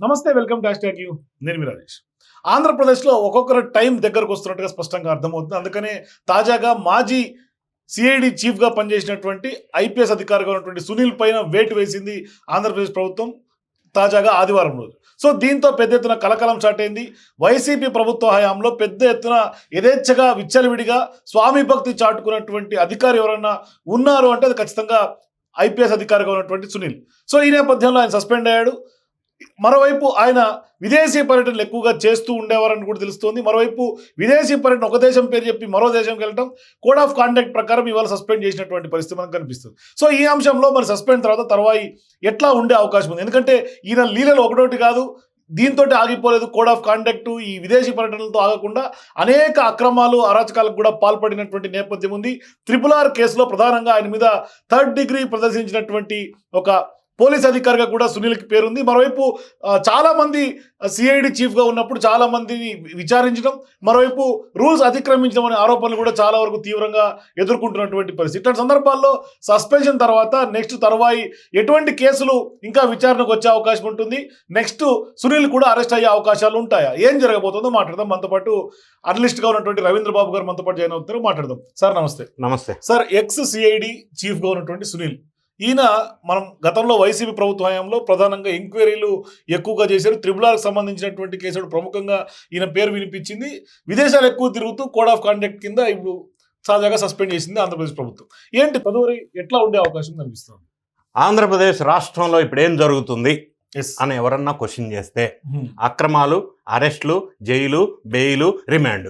నమస్తే welcome to hash you. నేను మీ రాజేష్. ఆంధ్రప్రదేశ్లో ఒక్కొక్కరు టైం దగ్గరకు వస్తున్నట్టుగా స్పష్టంగా అర్థమవుతుంది. అందుకనే తాజాగా మాజీ సిఐడి చీఫ్గా పనిచేసినటువంటి ఐపీఎస్ అధికారిగా ఉన్నటువంటి సునీల్ పైన వేటు వేసింది ఆంధ్రప్రదేశ్ ప్రభుత్వం తాజాగా ఆదివారం రోజు. సో దీంతో పెద్ద ఎత్తున కలకలం స్టార్ట్ అయింది. వైసీపీ ప్రభుత్వ హయాంలో పెద్ద ఎత్తున యథేచ్ఛగా విచ్చలవిడిగా స్వామి భక్తి చాటుకున్నటువంటి అధికారి ఎవరన్నా ఉన్నారు అంటే అది ఖచ్చితంగా ఐపీఎస్ అధికారిగా ఉన్నటువంటి సునీల్. సో ఈ నేపథ్యంలో ఆయన సస్పెండ్ అయ్యాడు. మరోవైపు ఆయన విదేశీ పర్యటనలు ఎక్కువగా చేస్తూ ఉండేవారని కూడా తెలుస్తోంది. మరోవైపు విదేశీ పర్యటన ఒక దేశం పేరు చెప్పి మరో దేశంకి వెళ్ళటం కోడ్ ఆఫ్ కాండక్ట్ ప్రకారం ఇవాళ సస్పెండ్ చేసినటువంటి పరిస్థితి మనకు కనిపిస్తుంది. సో ఈ అంశంలో మరి సస్పెండ్ తర్వాత తర్వాయి ఎట్లా ఉండే అవకాశం ఉంది? ఎందుకంటే ఈయన లీలలు ఒకటోటి కాదు దీంతో ఆగిపోలేదు కోడ్ ఆఫ్ కాండక్ట్. ఈ విదేశీ పర్యటనలతో ఆగకుండా అనేక అక్రమాలు అరాచకాలకు కూడా పాల్పడినటువంటి నేపథ్యం ఉంది. త్రిపుల్ ఆర్ కేసులో ప్రధానంగా ఆయన మీద థర్డ్ డిగ్రీ ప్రదర్శించినటువంటి ఒక పోలీస్ అధికారిగా కూడా సునీల్కి పేరుంది. మరోవైపు ఆ, చాలా మంది సిఐడి చీఫ్గా ఉన్నప్పుడు చాలా మందిని విచారించడం మరోవైపు రూల్స్ అతిక్రమించడం అనే ఆరోపణలు కూడా చాలా వరకు తీవ్రంగా ఎదుర్కొంటున్నటువంటి పరిస్థితి. ఇట్లాంటి సందర్భాల్లో సస్పెన్షన్ తర్వాత నెక్స్ట్ తర్వాయి ఎటువంటి కేసులు ఇంకా విచారణకు వచ్చే అవకాశం ఉంటుంది. నెక్స్ట్ సునీల్ కూడా అరెస్ట్ అయ్యే అవకాశాలు ఉంటాయా? ఏం జరగబోతుందో మాట్లాడదాం. మనతో పాటు అనలిస్ట్గా ఉన్నటువంటి రవీంద్ర బాబు గారు మనతో పాటు జాయిన్ అవుతారు మాట్లాడదాం. సార్ నమస్తే. నమస్తే. సార్ ఎక్స్ సిఐడి చీఫ్గా ఉన్నటువంటి సునీల్ ఈయన మనం గతంలో వైసీపీ ప్రభుత్వ హయాంలో ప్రధానంగా ఎంక్వైరీలు ఎక్కువగా చేశారు. త్రిబులార్కి సంబంధించినటువంటి కేసులు ప్రముఖంగా ఈయన పేరు వినిపించింది. విదేశాలు ఎక్కువ తిరుగుతూ కోడ్ ఆఫ్ కాండక్ట్ కింద ఇప్పుడు తాజాగా సస్పెండ్ చేసింది ఆంధ్రప్రదేశ్ ప్రభుత్వం. ఏంటి తదుపరి ఎట్లా ఉండే అవకాశం కనిపిస్తుంది? ఆంధ్రప్రదేశ్ రాష్ట్రంలో ఇప్పుడు ఏం జరుగుతుంది? ఎస్ అని ఎవరన్నా క్వశ్చన్ చేస్తే అక్రమాలు అరెస్టులు జైలు బెయిలు రిమాండ్.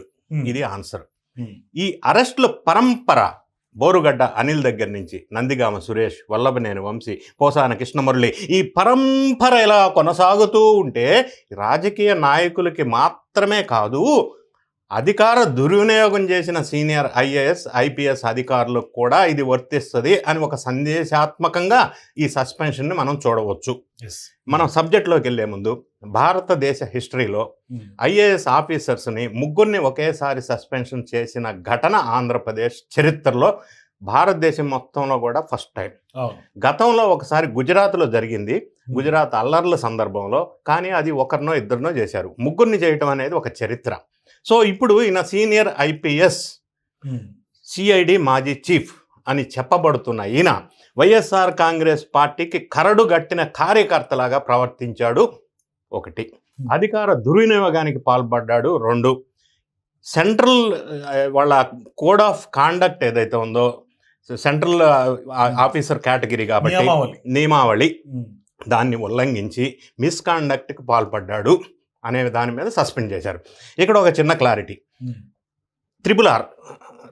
ఇది ఆన్సర్. ఈ అరెస్టుల పరంపర బోరుగడ్డ అనిల్ దగ్గర నుంచి నందిగామ సురేష్ వల్లభనేని వంశీ పోసాన కృష్ణమురళి ఈ పరంపర ఇలా కొనసాగుతూ ఉంటే రాజకీయ నాయకులకి మాత్రమే కాదు అధికార దుర్వినియోగం చేసిన సీనియర్ ఐఏఎస్ ఐపీఎస్ అధికారులకు కూడా ఇది వర్తిస్తుంది అని ఒక సందేశాత్మకంగా ఈ సస్పెన్షన్ని మనం చూడవచ్చు. మనం సబ్జెక్ట్లోకి వెళ్ళే ముందు భారతదేశ హిస్టరీలో ఐఏఎస్ ఆఫీసర్స్ని ముగ్గురిని ఒకేసారి సస్పెన్షన్ చేసిన ఘటన ఆంధ్రప్రదేశ్ చరిత్రలో భారతదేశం మొత్తంలో కూడా ఫస్ట్ టైం. అవును గతంలో ఒకసారి గుజరాత్లో జరిగింది. గుజరాత్ అల్లర్ల సందర్భంలో కానీ అది ఒకరినో ఇద్దరినో చేశారు. ముగ్గురిని చేయటం అనేది ఒక చరిత్ర. సో ఇప్పుడు ఈయన సీనియర్ ఐపీఎస్ సిఐడి మాజీ చీఫ్ అని చెప్పబడుతున్న ఈయన వైఎస్ఆర్ కాంగ్రెస్ పార్టీకి కరడు గట్టిన కార్యకర్తలాగా ప్రవర్తించాడు ఒకటి. అధికార దుర్వినియోగానికి పాల్పడ్డాడు రెండు. సెంట్రల్ వాళ్ళ కోడ్ ఆఫ్ కాండక్ట్ ఏదైతే ఉందో సెంట్రల్ ఆఫీసర్ కేటగిరీ కాబట్టి నియమావళి. దాన్ని ఉల్లంఘించి మిస్కాండక్ట్కి పాల్పడ్డాడు. అనే దాని మీద సస్పెండ్ చేశారు. ఇక్కడ ఒక చిన్న clarity. Triple R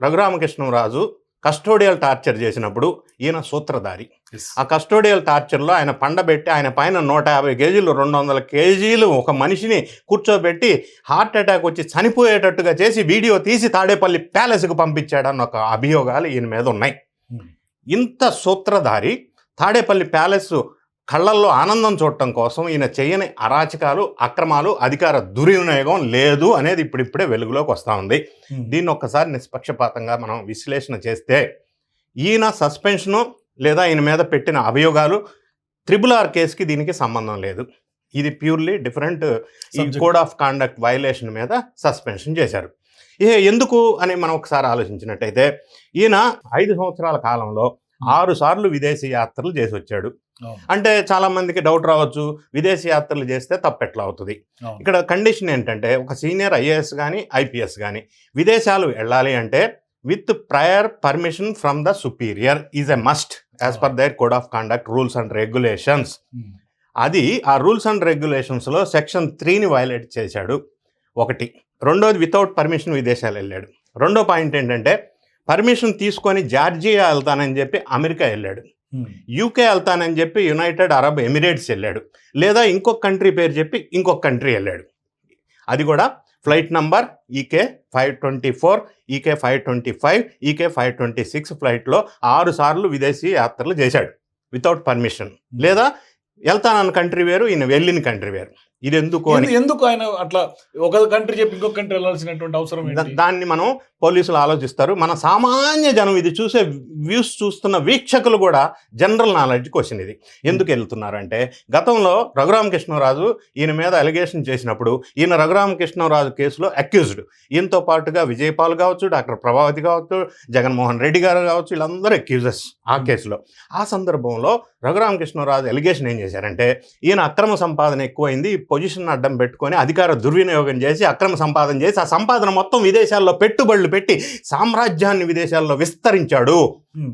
Raghuramakrishnaraju custodial torture చేసినప్పుడు ఈయన సూత్రధారి. ఆ కస్టోడియల్ టార్చర్లో ఆయన పండబెట్టి ఆయన పైన నూట యాభై కేజీలు రెండు వందల కేజీలు ఒక మనిషిని కూర్చోబెట్టి హార్ట్ అటాక్ వచ్చి చనిపోయేటట్టుగా చేసి వీడియో తీసి తాడేపల్లి ప్యాలెస్కు పంపించాడన్న ఒక అభియోగాలు ఈయన మీద ఉన్నాయి. ఇంత సూత్రధారి తాడేపల్లి ప్యాలెస్ కళ్ళల్లో ఆనందం చూడటం కోసం ఈయన చేయని అరాచకాలు అక్రమాలు అధికార దుర్వినియోగం లేదు అనేది ఇప్పుడిప్పుడే వెలుగులోకి వస్తూ ఉంది. దీన్ని ఒక్కసారి నిష్పక్షపాతంగా మనం విశ్లేషణ చేస్తే ఈయన సస్పెన్షను లేదా ఈయన మీద పెట్టిన అభియోగాలు త్రిబుల్ ఆర్ కేసుకి దీనికి సంబంధం లేదు. ఇది ప్యూర్లీ డిఫరెంట్ ఈ. కోడ్ ఆఫ్ కాండక్ట్ వైలేషన్ మీద సస్పెన్షన్ చేశారు. ఏ ఎందుకు అని మనం ఒకసారి ఆలోచించినట్టయితే ఈయన ఐదు సంవత్సరాల కాలంలో ఆరు సార్లు విదేశీ యాత్రలు చేసి వచ్చాడు. అంటే చాలా మందికి డౌట్ రావచ్చు విదేశీ యాత్రలు చేస్తే తప్పెట్లా అవుతుంది. ఇక్కడ కండిషన్ ఏంటంటే ఒక సీనియర్ ఐఏఎస్ కానీ ఐపీఎస్ కానీ విదేశాలు వెళ్ళాలి అంటే with prior permission from the superior is a must as per their code of conduct rules and regulations. అది ఆ రూల్స్ అండ్ రెగ్యులేషన్స్లో సెక్షన్ త్రీని వైలేట్ చేశాడు. ఒకటి. రెండోది వితౌట్ పర్మిషన్ విదేశాలు వెళ్ళాడు. రెండో పాయింట్ ఏంటంటే పర్మిషన్ తీసుకొని జార్జియా వెళ్తానని చెప్పి అమెరికా వెళ్ళాడు. యూకే వెళ్తానని చెప్పి యునైటెడ్ అరబ్ ఎమిరేట్స్ వెళ్ళాడు. లేదా ఇంకొక కంట్రీ పేరు చెప్పి ఇంకొక కంట్రీ వెళ్ళాడు. అది కూడా flight number EK five twenty four EK five twenty five EK five twenty six ఫ్లైట్లో ఆరు సార్లు విదేశీ యాత్రలు చేశాడు. Without permission. లేదా వెళ్తానన్న కంట్రీ వేరు ఈయన వెళ్ళిన కంట్రీ వేరు. ఇది ఎందుకు అని. ఎందు- ఎందుకు ఆయన అట్లా ఒక కంట్రీ చెప్పి ఇంకొక కంట్రీ వెళ్ళాల్సినటువంటి అవసరం దాన్ని మనం పోలీసులు ఆలోచిస్తారు. మన సామాన్య జనం ఇది చూసే వ్యూస్ చూస్తున్న వీక్షకులు కూడా జనరల్ నాలెడ్జ్ క్వశ్చన్ ఇది. ఎందుకు వెళ్తున్నారంటే గతంలో రఘురామకృష్ణరాజు ఈయన మీద అలిగేషన్ చేసినప్పుడు ఈయన రఘురామకృష్ణరాజు కేసులో అక్యూజ్డ్. ఈయనతో పాటుగా విజయపాల్ కావచ్చు డాక్టర్ ప్రభావతి కావచ్చు జగన్మోహన్ రెడ్డి గారు కావచ్చు వీళ్ళందరూ అక్యూజెస్ ఆ కేసులో. ఆ సందర్భంలో రఘురామకృష్ణరాజు ఎలిగేషన్ ఏం చేశారంటే ఈయన అక్రమ సంపాదన ఎక్కువైంది పొజిషన్ అడ్డం పెట్టుకొని అధికార దుర్వినియోగం చేసి అక్రమ సంపాదన చేసి ఆ సంపాదన మొత్తం విదేశాల్లో పెట్టుబడులు పెట్టి సామ్రాజ్యాన్ని విదేశాల్లో విస్తరించాడు.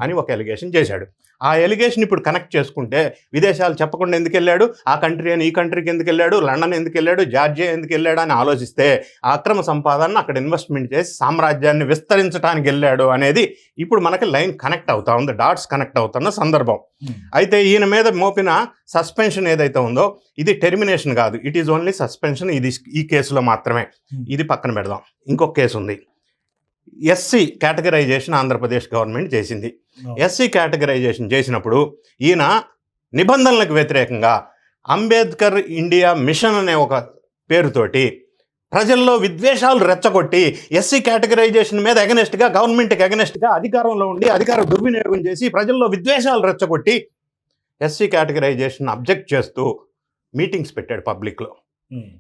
అని ఒక ఎలిగేషన్ చేశాడు ఆ ఎలిగేషన్ ఇప్పుడు కనెక్ట్ చేసుకుంటే విదేశాలు చెప్పకుండా ఎందుకు వెళ్ళాడు ఆ కంట్రీ అని ఈ కంట్రీకి ఎందుకు వెళ్ళాడు లండన్ ఎందుకు వెళ్ళాడు జార్జియా ఎందుకు వెళ్ళాడు అని ఆలోచిస్తే ఆ అక్రమ సంపాదన అక్కడ ఇన్వెస్ట్మెంట్ చేసి సామ్రాజ్యాన్ని విస్తరించడానికి వెళ్ళాడు అనేది ఇప్పుడు మనకి లైన్ కనెక్ట్ అవుతా ఉంది డాట్స్ కనెక్ట్ అవుతున్న సందర్భం. ఉమ్. అయితే ఈయన మీద మోపిన సస్పెన్షన్ ఏదైతే ఉందో ఇది టెర్మినేషన్ కాదు. ఇట్ ఈజ్ ఓన్లీ సస్పెన్షన్ ఇది ఈ కేసులో మాత్రమే. Hmm. ఇది పక్కన పెడదాం. ఇంకొక కేసు ఉంది. ఎస్సీ కేటగరైజేషన్ ఆంధ్రప్రదేశ్ గవర్నమెంట్ చేసింది. ఎస్సీ కేటగరైజేషన్ చేసినప్పుడు ఈయన నిబంధనలకు వ్యతిరేకంగా అంబేద్కర్ ఇండియా మిషన్ అనే ఒక పేరుతోటి ప్రజల్లో విద్వేషాలు రెచ్చగొట్టి ఎస్సీ కేటగరైజేషన్ మీద అగనెస్ట్గా గవర్నమెంట్కి అగనెస్ట్గా అధికారంలో ఉండి అధికార దుర్వినియోగం చేసి ప్రజల్లో విద్వేషాలు రెచ్చగొట్టి ఎస్సీ కేటగరైజేషన్ అబ్జెక్ట్ చేస్తూ మీటింగ్స్ పెట్టాడు పబ్లిక్లో.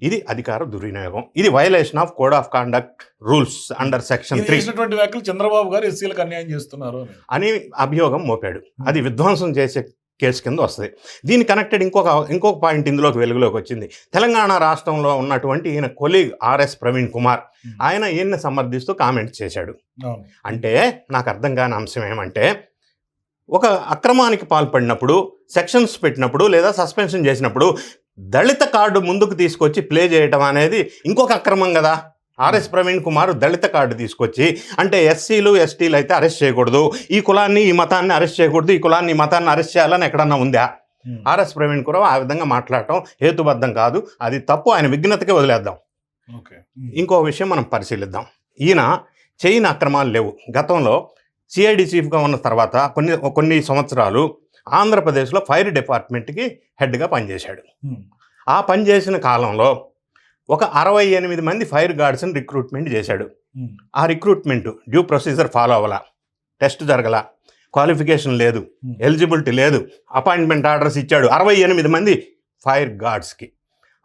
ఇది అధికార దుర్వినియోగం. ఇది violation of code of conduct rules under section three వ్యాఖ్యలు చంద్రబాబు గారు ఎస్సీలకు అన్యాయం చేస్తున్నారు అని. అభియోగం మోపాడు. అది విధ్వంసం చేసే కేసు కింద వస్తుంది. దీని కనెక్టెడ్ ఇంకొక ఇంకొక పాయింట్ ఇందులోకి వెలుగులోకి వచ్చింది. తెలంగాణ రాష్ట్రంలో ఉన్నటువంటి ఈయన colleague RS Praveen Kumar. Hmm. ఆయన ఈయన్ని సమర్థిస్తూ కామెంట్ చేశాడు. అంటే నాకు అర్థం కాని అంశం ఏమంటే ఒక అక్రమానికి పాల్పడినప్పుడు సెక్షన్స్ పెట్టినప్పుడు లేదా సస్పెన్షన్ చేసినప్పుడు దళిత కార్డు ముందుకు తీసుకొచ్చి ప్లే చేయటం అనేది ఇంకొక అక్రమం కదా. ఆర్ఎస్ ప్రవీణ్ కుమార్ దళిత కార్డు తీసుకొచ్చి అంటే ఎస్సీలు ఎస్టీలు అయితే అరెస్ట్ చేయకూడదు. ఈ కులాన్ని ఈ మతాన్ని అరెస్ట్ చేయకూడదు. ఈ కులాన్ని ఈ మతాన్ని అరెస్ట్ చేయాలని ఎక్కడన్నా ఉందా. ఆర్ఎస్ ప్రవీణ్ కుమార్ ఆ విధంగా మాట్లాడటం హేతుబద్ధం కాదు. అది తప్పు. ఆయన విఘ్నతకే వదిలేద్దాం. ఇంకో విషయం మనం పరిశీలిద్దాం. ఈయన చేయని అక్రమాలు లేవు. గతంలో సిఐడి చీఫ్గా ఉన్న తర్వాత కొన్ని కొన్ని సంవత్సరాలు ఆంధ్రప్రదేశ్లో ఫైర్ డిపార్ట్మెంట్కి హెడ్గా పనిచేశాడు. ఆ పనిచేసిన కాలంలో ఒక అరవై ఎనిమిది మంది ఫైర్ గార్డ్స్ని రిక్రూట్మెంట్ చేశాడు. ఆ రిక్రూట్మెంట్ డ్యూ ప్రొసీజర్ ఫాలో అవ్వాల. టెస్ట్ జరగల. క్వాలిఫికేషన్ లేదు. ఎలిజిబిలిటీ లేదు. అపాయింట్మెంట్ ఆర్డర్స్ ఇచ్చాడు అరవై ఎనిమిది మంది ఫైర్ గార్డ్స్కి.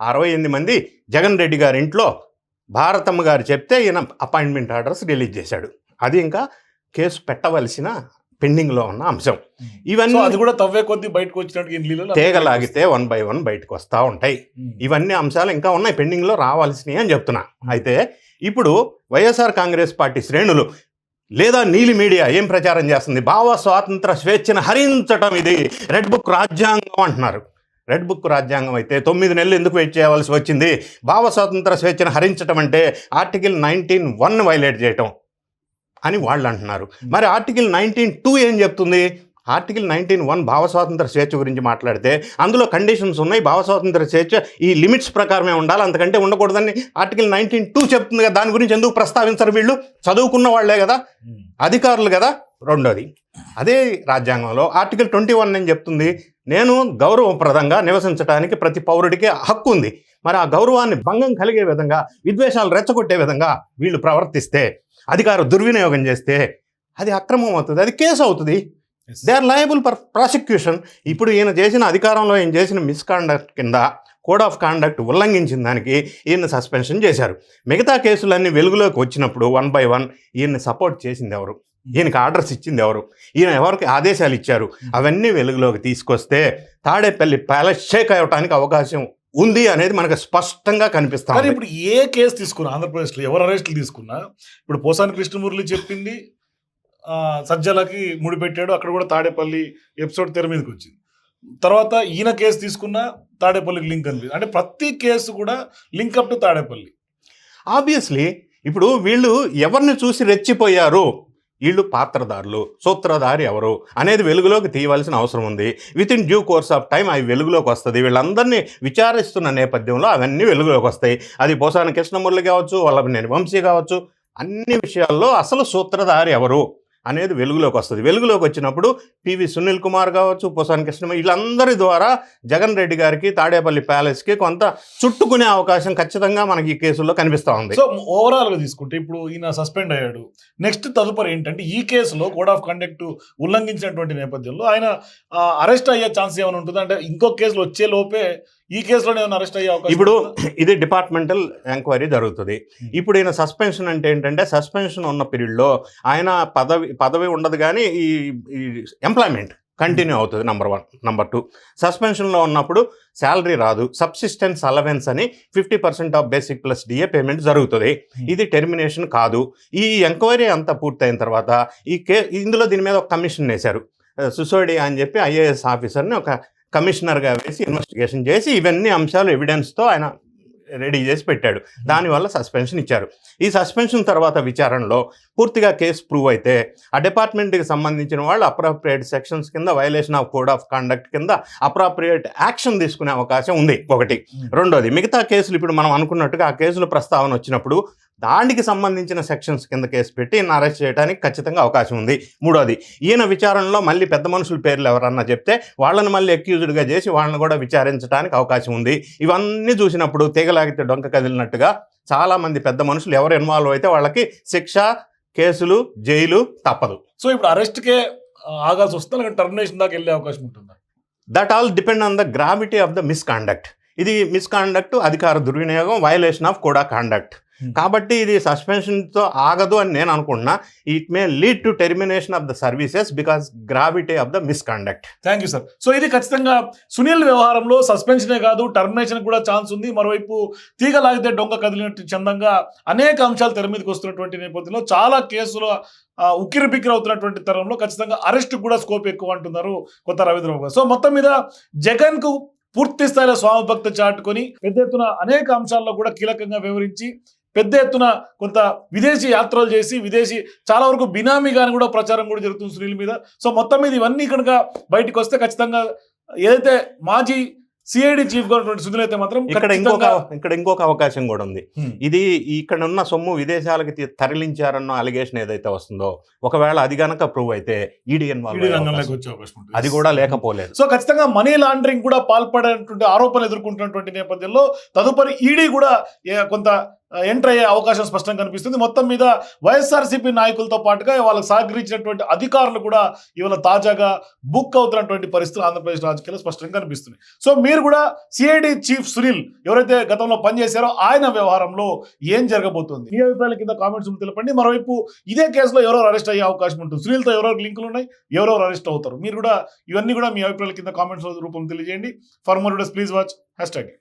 అరవై ఎనిమిది మంది జగన్ రెడ్డి గారి ఇంట్లో భారతమ్మ గారు చెప్తే ఈయన అపాయింట్మెంట్ ఆర్డర్స్ రిలీజ్ చేశాడు. అది ఇంకా కేసు పెట్టవలసిన పెండింగ్లో ఉన్న అంశం. ఇవన్నీ అది కూడా తవ్వే కొద్ది బయటకు వచ్చినట్టు తేగలాగితే వన్ బై వన్ బయటకు వస్తూ ఉంటాయి. ఇవన్నీ అంశాలు ఇంకా ఉన్నాయి. పెండింగ్లో రావాల్సినవి అని చెప్తున్నా. అయితే ఇప్పుడు వైఎస్ఆర్ కాంగ్రెస్ పార్టీ శ్రేణులు లేదా నీలి మీడియా ఏం ప్రచారం చేస్తుంది? భావ స్వాతంత్ర స్వేచ్ఛను హరించటం ఇది. రెడ్ బుక్ రాజ్యాంగం అంటున్నారు. రెడ్ బుక్ రాజ్యాంగం అయితే తొమ్మిది నెలలు ఎందుకు వెయిట్ చేయవలసి వచ్చింది? భావ స్వాతంత్ర స్వేచ్ఛను హరించటం అంటే ఆర్టికల్ నైన్టీన్ వన్ వైలేట్ చేయటం. అని వాళ్ళు అంటున్నారు మరి ఆర్టికల్ నైన్టీన్ టూ ఏం చెప్తుంది? ఆర్టికల్ నైన్టీన్ వన్ భావ స్వాతంత్ర స్వేచ్ఛ గురించి మాట్లాడితే అందులో కండిషన్స్ ఉన్నాయి. భావ స్వాతంత్ర స్వేచ్ఛ ఈ లిమిట్స్ ప్రకారమే ఉండాలి. అంతకంటే ఉండకూడదని ఆర్టికల్ నైన్టీన్ టూ చెప్తుంది కదా. దాని గురించి ఎందుకు ప్రస్తావించరు వీళ్ళు? చదువుకున్న వాళ్ళే కదా. అధికారులు కదా. రెండోది అదే రాజ్యాంగంలో ఆర్టికల్ ట్వంటీ వన్ అని చెప్తుంది? నేను గౌరవప్రదంగా నివసించడానికి ప్రతి పౌరుడికి హక్కు ఉంది. మరి ఆ గౌరవాన్ని భంగం కలిగే విధంగా విద్వేషాలు రెచ్చగొట్టే విధంగా వీళ్ళు ప్రవర్తిస్తే అధికార దుర్వినియోగం చేస్తే అది అక్రమం అవుతుంది అది కేసు అవుతుంది. They are liable for prosecution ఇప్పుడు ఈయన చేసిన అధికారంలో ఈయన చేసిన మిస్కాండక్ట్ కింద కోడ్ ఆఫ్ కాండక్ట్ ఉల్లంఘించిన దానికి ఈయన సస్పెన్షన్ చేశారు. మిగతా కేసులన్నీ వెలుగులోకి వచ్చినప్పుడు వన్ బై వన్ ఈయన్ని సపోర్ట్ చేసింది ఎవరు? ఈయనకి ఆర్డర్స్ ఇచ్చింది ఎవరు? ఈయన ఎవరికి ఆదేశాలు ఇచ్చారు? అవన్నీ వెలుగులోకి తీసుకొస్తే తాడేపల్లి ప్యాలెస్ షేక్ అవ్వటానికి అవకాశం ఉంది అనేది మనకు స్పష్టంగా కనిపిస్తా కానీ. ఇప్పుడు ఏ కేసు తీసుకున్నా ఆంధ్రప్రదేశ్లో ఎవరు అరెస్టులు తీసుకున్నా ఇప్పుడు పోసాని కృష్ణమురళి చెప్పింది సజ్జలకి ముడిపెట్టాడు అక్కడ కూడా తాడేపల్లి ఎపిసోడ్ తెర మీదకి వచ్చింది. తర్వాత ఈయన కేసు తీసుకున్నా తాడేపల్లికి లింక్ అనిపించింది అంటే ప్రతి కేసు కూడా link up to Tadepalli. Obviously ఇప్పుడు వీళ్ళు ఎవరిని చూసి రెచ్చిపోయారు? వీళ్ళు పాత్రదారులు సూత్రధారి ఎవరు అనేది వెలుగులోకి తీయవలసిన అవసరం ఉంది. With in due course of time అవి వెలుగులోకి వస్తుంది. వీళ్ళందరినీ విచారిస్తున్న నేపథ్యంలో అవన్నీ వెలుగులోకి వస్తాయి. అది పోసాని కృష్ణమురళి కావచ్చు వాళ్ళని వంశీ కావచ్చు అన్ని విషయాల్లో అసలు సూత్రధారి ఎవరు? అనేది వెలుగులోకి వస్తుంది. వెలుగులోకి వచ్చినప్పుడు పివి సునీల్ కుమార్ కావచ్చు పోసాని కృష్ణ వీళ్ళందరి ద్వారా జగన్ రెడ్డి గారికి తాడేపల్లి ప్యాలెస్కి కొంత చుట్టుకునే అవకాశం ఖచ్చితంగా మనకి ఈ కేసుల్లో కనిపిస్తూ ఉంది. సో ఓవరాల్గా తీసుకుంటే ఇప్పుడు ఈయన సస్పెండ్ అయ్యాడు. నెక్స్ట్ తదుపరి ఏంటంటే ఈ కేసులో కోడ్ ఆఫ్ కండక్ట్ ఉల్లంఘించినటువంటి నేపథ్యంలో ఆయన అరెస్ట్ అయ్యే ఛాన్స్ ఏమైనా ఉంటుంది? అంటే ఇంకో కేసులు వచ్చే లోపే ఈ కేసులో అరెస్ట్ అయ్యే అవకాశం ఇప్పుడు? ఇది డిపార్ట్మెంటల్ ఎంక్వైరీ జరుగుతుంది Hmm. ఇప్పుడు ఈయన సస్పెన్షన్ అంటే ఏంటంటే సస్పెన్షన్ ఉన్న పీరియడ్లో ఆయన పదవి పదవి ఉండదు కానీ ఈ ఎంప్లాయ్మెంట్ కంటిన్యూ అవుతుంది నంబర్ వన్ నంబర్ టూ సస్పెన్షన్లో ఉన్నప్పుడు శాలరీ రాదు సబ్సిస్టెన్స్ అలవెన్స్ అని fifty percent of basic plus DA payment జరుగుతుంది Hmm. ఇది టెర్మినేషన్ కాదు ఈ ఎంక్వైరీ అంతా పూర్తయిన తర్వాత ఈ కే ఇందులో దీని మీద ఒక కమిషన్ వేశారు సుసోడి అని చెప్పి ఐఏఎస్ ఆఫీసర్ని ఒక కమిషనర్గా వేసి ఇన్వెస్టిగేషన్ చేసి ఇవన్నీ అంశాలు ఎవిడెన్స్తో ఆయన రెడీ చేసి పెట్టాడు. దానివల్ల సస్పెన్షన్ ఇచ్చారు. ఈ సస్పెన్షన్ తర్వాత విచారణలో పూర్తిగా కేసు ప్రూవ్ అయితే ఆ డిపార్ట్మెంట్కి సంబంధించిన వాళ్ళు అప్రాప్రియేట్ సెక్షన్స్ కింద violation of code of conduct కింద అప్రాప్రియేట్ యాక్షన్ తీసుకునే అవకాశం ఉంది. ఒకటి. రెండోది మిగతా కేసులు ఇప్పుడు మనం అనుకున్నట్టుగా ఆ కేసుల ప్రస్తావన వచ్చినప్పుడు దానికి సంబంధించిన సెక్షన్స్ కింద కేసు పెట్టి ఈయన అరెస్ట్ చేయడానికి ఖచ్చితంగా అవకాశం ఉంది. మూడోది ఈయన విచారణలో మళ్ళీ పెద్ద మనుషుల పేర్లు ఎవరన్నా చెప్తే వాళ్ళని మళ్ళీ అక్యూజ్డ్గా చేసి వాళ్ళని కూడా విచారించడానికి అవకాశం ఉంది. ఇవన్నీ చూసినప్పుడు తీగలాగితే డొంక కదిలినట్టుగా చాలా మంది పెద్ద మనుషులు ఎవరు ఇన్వాల్వ్ అయితే వాళ్ళకి శిక్ష కేసులు జైలు తప్పదు. సో ఇప్పుడు అరెస్ట్ కే ఆ, ఆగాల్సి వస్తుందా? టర్మినేషన్ దాకా వెళ్ళే అవకాశం ఉంటుందా? That all depend on the gravity of the misconduct ఇది మిస్కాండక్ట్ అధికార దుర్వినియోగం వైలేషన్ ఆఫ్ కోడా కాండక్ట్. కాబట్టి ఇది సస్పెన్షన్తో ఆగదు అని నేను అనుకుంటున్నా. It may lead to termination of the services because gravity of the misconduct thank you sir so ఇది ఖచ్చితంగా సునీల్ వ్యవహారంలో సస్పెన్షనే కాదు టర్మినేషన్ కూడా ఛాన్స్ ఉంది. మరోవైపు తీగ లాగితే డొంక కదిలినట్టు చందంగా అనేక అంశాలు తెర మీదకి వస్తున్నటువంటి నేపథ్యంలో చాలా కేసులు ఉక్కిరి బిక్కిరి అవుతున్నటువంటి తరంలో ఖచ్చితంగా అరెస్ట్ కూడా స్కోప్ ఎక్కువ అంటున్నారు కొత్త రవీంద్రబాబు గారు. సో మొత్తం మీద జగన్కు పూర్తి స్థాయిలో స్వామి భక్తి చాటుకొని పెద్ద ఎత్తున అనేక అంశాల్లో కూడా కీలకంగా వివరించి పెద్ద ఎత్తున కొంత విదేశీ యాత్రలు చేసి విదేశీ చాలా వరకు బినామీగాని కూడా ప్రచారం కూడా జరుగుతుంది సునీల్ మీద సో మొత్తం మీద ఇవన్నీ కనుక బయటికి వస్తే ఖచ్చితంగా ఏదైతే మాజీ సిఐడి చీఫ్గా ఉన్నటువంటి సునీల్ అయితే మాత్రం ఇక్కడ ఇంకొక ఇక్కడ ఇంకొక అవకాశం కూడా ఉంది. ఇది ఇక్కడ ఉన్న సొమ్ము విదేశాలకు తరలించారన్న అలిగేషన్ ఏదైతే వస్తుందో ఒకవేళ అది గనక ప్రూవ్ అయితే ఈడీ అవకాశం ఉంటుంది. అది కూడా లేకపోలేదు సో ఖచ్చితంగా మనీ లాండరింగ్ కూడా పాల్పడేటువంటి ఆరోపణలు ఎదుర్కొంటున్నటువంటి నేపథ్యంలో తదుపరి ఈడీ కూడా ఏ- కొంత ఎంటర్ అయ్యే అవకాశం స్పష్టంగా కనిపిస్తుంది. మొత్తం మీద వైఎస్ఆర్సీపీ నాయకులతో పాటుగా వాళ్ళకి సహకరించినటువంటి అధికారులు కూడా ఇవాళ తాజాగా బుక్ అవుతున్నటువంటి పరిస్థితులు ఆంధ్రప్రదేశ్ రాజకీయాలు స్పష్టంగా కనిపిస్తున్నాయి. సో మీరు కూడా సిఐడి చీఫ్ సునీల్ ఎవరైతే గతంలో పనిచేశారో ఆయన వ్యవహారంలో ఏం జరగబోతుంది? మీ అభిప్రాయాల కింద కామెంట్స్ తెలపండి. మరోవైపు ఇదే కేసులో ఎవరెవరు అరెస్ట్ అయ్యే అవకాశం ఉంటుంది. సునీల్తో ఎవరెవరు లింకులు ఉన్నాయి ఎవరెవరు అరెస్ట్ అవుతారు. మీరు కూడా ఇవన్నీ కూడా మీ అభిప్రాయాల కింద కామెంట్స్ రూపంలో తెలియజేయండి. ఫర్ మోర్ ప్లీజ్ వాచ్ హ్యాష్ ట్యాగ్.